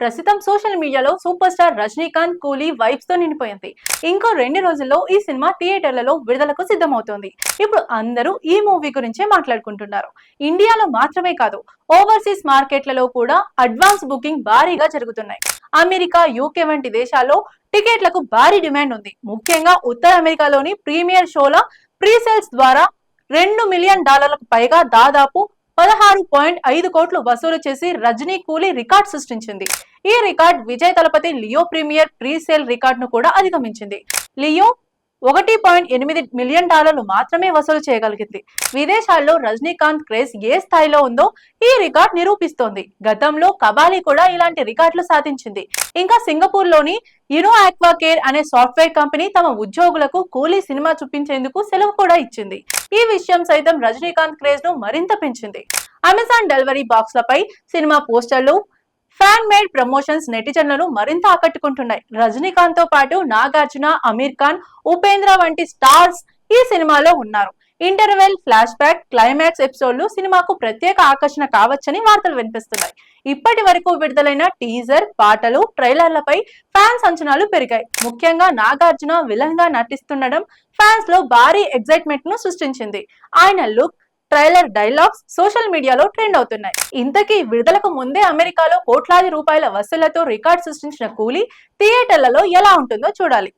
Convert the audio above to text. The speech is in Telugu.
ప్రస్తుతం సోషల్ మీడియాలో సూపర్ స్టార్ రజనీకాంత్ కూలీ వైబ్స్తో నిండిపోయింది. ఇంకో రెండు రోజుల్లో ఈ సినిమా థియేటర్లలో విడుదలకు సిద్ధమవుతోంది. ఇప్పుడు అందరూ ఈ మూవీ గురించే మాట్లాడుకుంటున్నారు. ఇండియాలో మాత్రమే కాదు ఓవర్సీస్ మార్కెట్లలో కూడా అడ్వాన్స్ బుకింగ్ భారీగా జరుగుతున్నాయి. అమెరికా యూకే వంటి దేశాల్లో టికెట్లకు భారీ డిమాండ్ ఉంది. ముఖ్యంగా ఉత్తర అమెరికాలోని ప్రీమియర్ షోల ప్రీసేల్స్ ద్వారా రెండు మిలియన్ డాలర్లకు పైగా దాదాపు పదహారు పాయింట్ ఐదు కోట్లు వసూలు చేసి రజనీ కూలీ రికార్డ్ సృష్టించింది. ఈ record Vijay Thalapathy Leo premiere pre sale రికార్డ్ను కూడా అధిగమించింది. లియో ఒకటి పాయింట్ ఎనిమిది మిలియన్ డాలర్లు మాత్రమే వసూలు చేయగలిగింది. విదేశాల్లో రజనీకాంత్ క్రేజ్ ఏ స్థాయిలో ఉందో ఈ రికార్డ్ నిరూపిస్తోంది. గతంలో కబాలి కూడా ఇలాంటి రికార్డులు సాధించింది. ఇంకా సింగపూర్లోని ఇనో ఆక్వా కేర్ అనే సాఫ్ట్వేర్ కంపెనీ తమ ఉద్యోగులకు కూలీ సినిమా చూపించేందుకు సెలవు కూడా ఇచ్చింది. ఈ విషయం సైతం రజనీకాంత్ క్రేజ్ను మరింత పెంచింది. అమెజాన్ డెలివరీ బాక్స్లపై సినిమా పోస్టర్లు ఫ్యాన్ మేడ్ ప్రమోషన్స్ నెటిజన్లను మరింత ఆకట్టుకుంటున్నాయి. రజనీకాంత్తో పాటు నాగార్జున అమీర్ ఖాన్ ఉపేంద్ర వంటి స్టార్స్ ఈ సినిమాలో ఉన్నారు. ఇంటర్వెల్ ఫ్లాష్ బ్యాక్ క్లైమాక్స్ ఎపిసోడ్లు సినిమాకు ప్రత్యేక ఆకర్షణ కావచ్చని వార్తలు వినిపిస్తున్నాయి. ఇప్పటి వరకు విడుదలైన టీజర్ పాటలు ట్రైలర్లపై ఫ్యాన్స్ అంచనాలు పెరిగాయి. ముఖ్యంగా నాగార్జున విలన్గా నటిస్తుండడం ఫ్యాన్స్లో భారీ ఎగ్జైట్మెంట్ను సృష్టించింది. ఆయన లుక్ ట్రైలర్ డైలాగ్స్ సోషల్ మీడియాలో ట్రెండ్ అవుతున్నాయి. ఇంతకీ విడుదలకు ముందే అమెరికాలో కోట్లాది రూపాయల వసూళ్ళతో రికార్డ్ సృష్టించిన కూలీ థియేటర్లలో ఎలా ఉంటుందో చూడాలి.